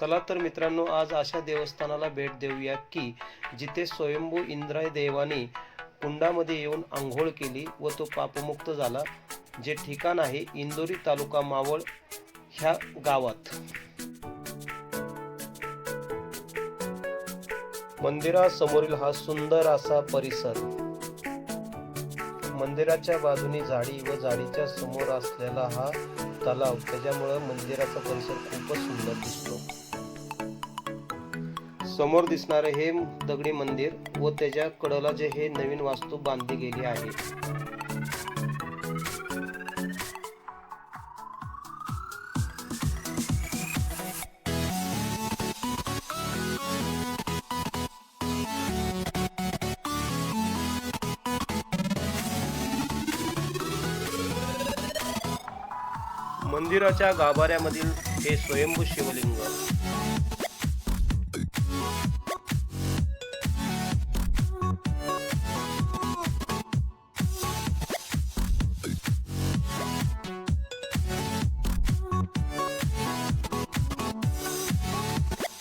चला तर मित्रांनो आज अशा देवस्थानाला भेट देऊया की जिथे स्वयंभू इंद्राय देवाने कुंडामध्ये येऊन आंघोळ केली व तो पापमुक्त झाला जे ठिकाण आहे इंदोरी तालुका मावळ ह्या गावात. मंदिरासमोरील हा सुंदर असा परिसर. मंदिराच्या बाजूने झाडी व झाडीच्या समोर असलेला हा तलाव त्याच्यामुळं मंदिराचा परिसर खूपच सुंदर दिसतो. समोर दिसणारे हे दगडी मंदिर व त्याच्या कडला जे हे नवीन वास्तू बांधली गेली आहे. मंदिराच्या गाभाऱ्यामधील हे स्वयंभू शिवलिंग.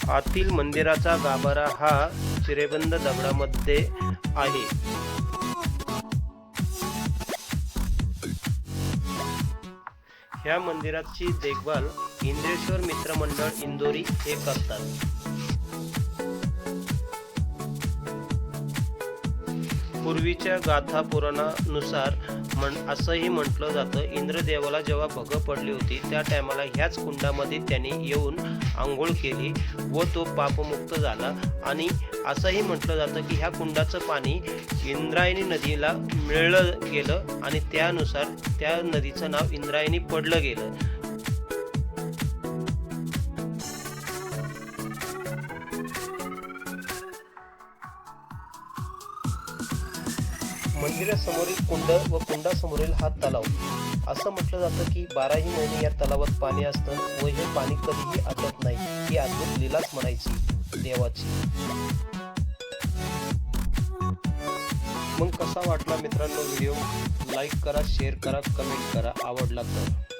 आतील मंदिराचा गाभारा हा चिरेबंद दगडामध्ये आहे. ह्या मंदिराची देखभाल इंद्रेश्वर मित्रमंडळ इंदोरी हे करतात. पूर्वीच्या गाथा पुराणानुसार म्हण असंही म्हटलं जातं. इंद्रदेवाला जेव्हा भग पडली होती त्या टायमाला ह्याच कुंडामध्ये त्यांनी येऊन आंघोळ केली व तो पापमुक्त झाला. आणि असंही म्हटलं जातं की ह्या कुंडाचं पाणी इंद्रायणी नदीला मिळलं गेलं आणि त्यानुसार त्या नदीचं नाव इंद्रायणी पडलं गेलं. मंदिरासमोरील कुंड व कुंडासमोरील हा तलाव. असं म्हटलं जातं की बाराही महिने या तलावात पाणी असतं व हे पाणी कधीही आटत नाही ही अद्भुत लीलाच म्हणायची देवाची. मग कसा वाटला मित्रांनो व्हिडिओ? लाईक करा शेअर करा कमेंट करा. आवडला तर.